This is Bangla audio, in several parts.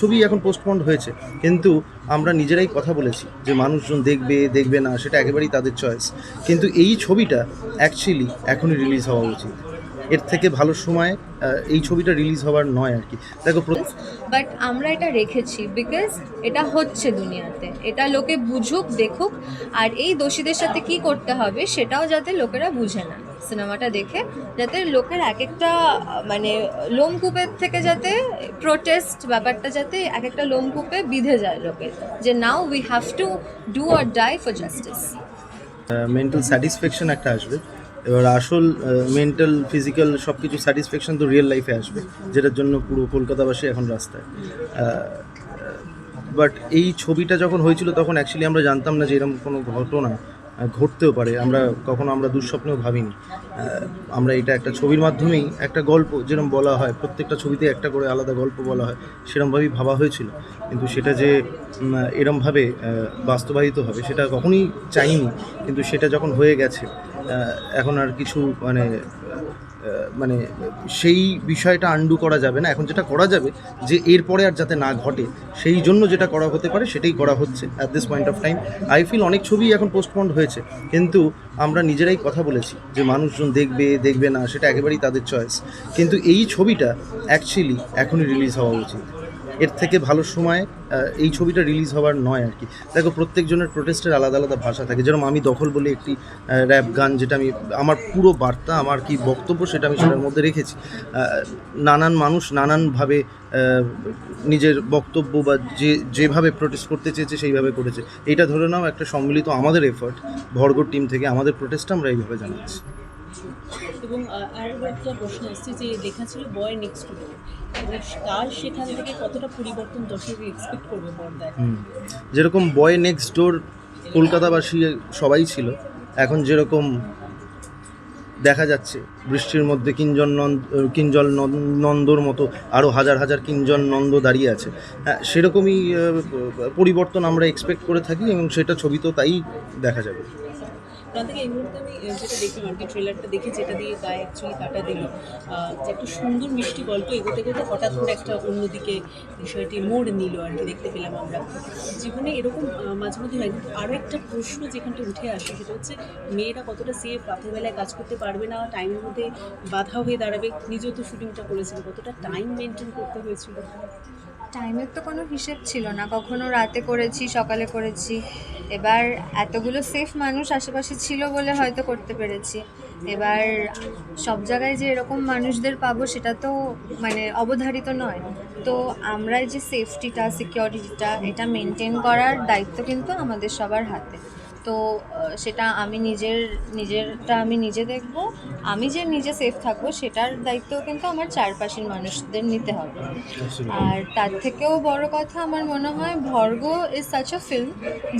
ছবি এখন পোস্টপন্ড হয়েছে। কিন্তু আমরা নিজেরাই কথা বলেছি যে মানুষজন দেখবে দেখবে না, সেটা একেবারেই তাদের চয়েস কিন্তু এই ছবিটা অ্যাকচুয়ালি এখনই রিলিজ হওয়া উচিত। এর থেকে ভালো সময় এই ছবিটা রিলিজ হওয়ার নয় আর কি। দেখো বাট আমরা এটা রেখেছি বিকজ এটা হচ্ছে দুনিয়াতে। এটা লোকে বুঝুক, দেখুক, আর এই দোষীদের সাথে কি করতে হবে সেটাও যাতে লোকেরা বুঝে না। সিনেমাটা দেখে, যাতে লোকের এক একটা মানে লোমকূপের থেকে যাতে প্রোটেস্ট ব্যাপারটা যাতে এক একটা লোমকূপে বিধে যায় লোকের, যে now we have to do or die for justice mental satisfaction একটা আসবে। এবার আসল মেন্টাল ফিজিক্যাল সব কিছু স্যাটিসফ্যাকশন তো রিয়েল লাইফে আসবে, যেটার জন্য পুরো কলকাতাবাসী এখন রাস্তায়। বাট এই ছবিটা যখন হয়েছিল, তখন অ্যাকচুয়ালি আমরা জানতাম না যে এরকম কোনো ঘটনা। ঘটতেও পারে। আমরা কখনো আমরা দুঃস্বপ্নেও ভাবিনি। আমরা এটা একটা ছবির মাধ্যমেই একটা গল্প যেরকম বলা হয়, প্রত্যেকটা ছবিতে একটা করে আলাদা গল্প বলা হয়, সেরমভাবেই ভাবা হয়েছিল। কিন্তু সেটা যে এরমভাবে বাস্তবায়িত হবে সেটা কখনই চাইনি। কিন্তু সেটা যখন হয়ে গেছে এখন আর কিছু মানে মানে সেই বিষয়টা আন্ডু করা যাবে না। এখন যেটা করা যাবে যে এরপরে আর যাতে না ঘটে, সেই জন্য যেটা করা হতে পারে সেটাই করা হচ্ছে at this point of time I feel অনেক ছবি এখন পোস্টপন্ড হয়েছে, কিন্তু আমরা নিজেরাই কথা বলেছি যে মানুষজন দেখবে দেখবে না, সেটা একেবারেই তাদের চয়েস কিন্তু এই ছবিটা অ্যাকচুয়ালি এখনই রিলিজ হওয়া উচিত। এর থেকে ভালো সময় এই ছবিটা রিলিজ হওয়ার নয় আর কি। দেখো, প্রত্যেকজনের প্রোটেস্টের আলাদা আলাদা ভাষা থাকে। যেরকম আমি দখল বলে একটি র্যাপ গান যেটা আমি, আমার পুরো বার্তা, আমার কি বক্তব্য সেটা আমি সেটার মধ্যে রেখেছি। নানান মানুষ নানানভাবে নিজের বক্তব্য বা যে, যেভাবে প্রোটেস্ট করতে চেয়েছে সেইভাবে করেছে। এটা ধরে নাও একটা সম্মিলিত আমাদের এফার্ট ভরগর টিম থেকে আমাদের প্রোটেস্টটা আমরা এইভাবে জানাচ্ছি। এবং আরও একটা প্রশ্ন আসছে যে লেখা ছিল বয় নেক্সট টু তার সেখান থেকে কতটা পরিবর্তন দর্শক এক্সপেক্ট করবে পর্দায়? যেরকম বয় নেক্সট ডোর কলকাতাবাসী সবাই ছিল, এখন যেরকম দেখা যাচ্ছে, বৃষ্টির মধ্যে কিঞ্জন নন্দ কিঞ্জল নন- নন্দর মতো আরও হাজার হাজার কিঞ্জন নন্দ দাঁড়িয়ে আছে। হ্যাঁ সেরকমই পরিবর্তন আমরা এক্সপেক্ট করে থাকি এবং সেটা ছবিতেও তাই দেখা যাবে। ওখান থেকে এই মুহূর্তে আমি যেটা দেখলাম আর কি ট্রেলারটা দেখে যেটা দিয়ে গায়ে অ্যাকচুয়ালি কাটা দিল যে একটা সুন্দর মিষ্টি গল্প এগোতে এগোতে হঠাৎ করে একটা অন্যদিকে বিষয়টি মোড় নিল আর কি, দেখতে পেলাম আমরা। জীবনে এরকম মাঝে মধ্যে হয় আরও একটা প্রশ্ন যেখানটা উঠে আসে, সেটা হচ্ছে মেয়েরা কতটা সেফ রাতের বেলায় কাজ করতে পারবে না টাইমের মধ্যে বাধা হয়ে দাঁড়াবে, নিজেও তো শুটিংটা করেছিল, কতটা টাইম মেনটেন করতে হয়েছিল? টাইমের তো কোনো হিসেব ছিল না, কখনো রাতে করেছি, সকালে করেছি। এবার এতগুলো সেফ মানুষ আশেপাশে ছিল বলে হয়তো করতে পেরেছি। এবার সব জায়গায় যে এরকম মানুষদের পাবো সেটা তো মানে অবধারিত নয়। তো আমরা যে সেফটিটা সিকিউরিটিটা এটা মেনটেন করার দায়িত্ব কিন্তু আমাদের সবার হাতে। তো সেটা আমি নিজের নিজেরটা আমি নিজে দেখব। আমি যে নিজে সেফ থাকব সেটার দায়িত্ব কিন্তু আমার চারপাশের মানুষদের নিতে হবে। আর তার থেকেও বড় কথা আমার মনে হয় Bhorgo is such a film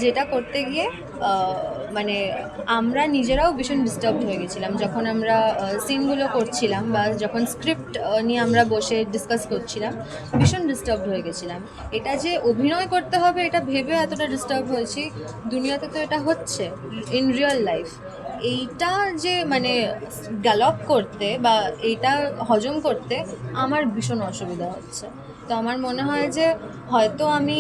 যেটা করতে গিয়ে মানে আমরা নিজেরাও ভীষণ ডিস্টার্ব হয়ে গেছিলাম। যখন আমরা সিনগুলো করছিলাম বা যখন স্ক্রিপ্ট নিয়ে আমরা বসে ডিসকাস করছিলাম ভীষণ ডিস্টার্ব হয়ে গেছিলাম। এটা যে অভিনয় করতে হবে এটা ভেবে এতটা ডিস্টার্ব হয়েছি। দুনিয়াতে তো এটা হচ্ছে ইন রিয়েল লাইফ এইটা যে মানে গ্যালপ করতে বা এইটা হজম করতে আমার ভীষণ অসুবিধা হচ্ছে। তো আমার মনে হয় যে হয়তো আমি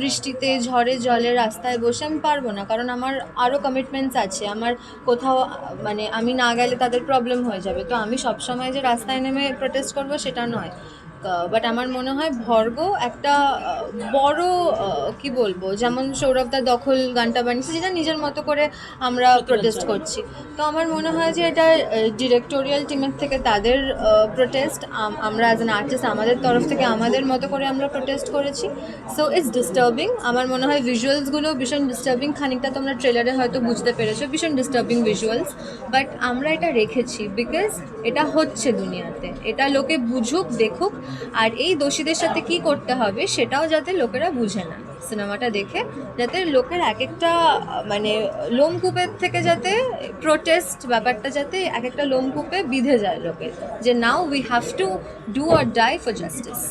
বৃষ্টিতে ঝড়ে জলে রাস্তায় বসে আমি পারব না, কারণ আমার আরও কমিটমেন্টস আছে। আমার কোথাও মানে আমি না গেলে তাদের প্রবলেম হয়ে যাবে। তো আমি সবসময় যে রাস্তায় নেমে প্রোটেস্ট করব সেটা নয়। বাট আমার মনে হয় ভর্গ একটা বড় কি বলব যেমন সৌরভদা দখল গানটা বানিয়েছে যেটা নিজের মতো করে আমরা প্রোটেস্ট করছি। তো আমার মনে হয় যে এটা ডিরেক্টোরিয়াল টিমের থেকে তাদের প্রোটেস্ট আমরা অ্যাজ অ্যান আর্টিস্ট আমাদের তরফ থেকে আমাদের মতো করে আমরা প্রোটেস্ট করেছি। সো ইটস ডিস্টার্বিং আমার মনে হয় ভিজুয়ালসগুলো ভীষণ ডিস্টার্বিং খানিকটা তোমরা ট্রেলারে হয়তো বুঝতে পেরেছ ভীষণ ডিস্টার্বিং ভিজুয়ালস বাট আমরা এটা রেখেছি বিকজ এটা হচ্ছে দুনিয়াতে। এটা লোকে বুঝুক দেখুক আর এই দোষীদের সাথে কি করতে হবে সেটাও যাতে লোকেরা বুঝে না। সিনেমাটা দেখে যাতে লোকের এক একটা মানে লোমকূপের থেকে যাতে প্রোটেস্ট ব্যাপারটা যাতে এক একটা লোমকূপে বিধে যায় লোকের যে now we have to do or die for justice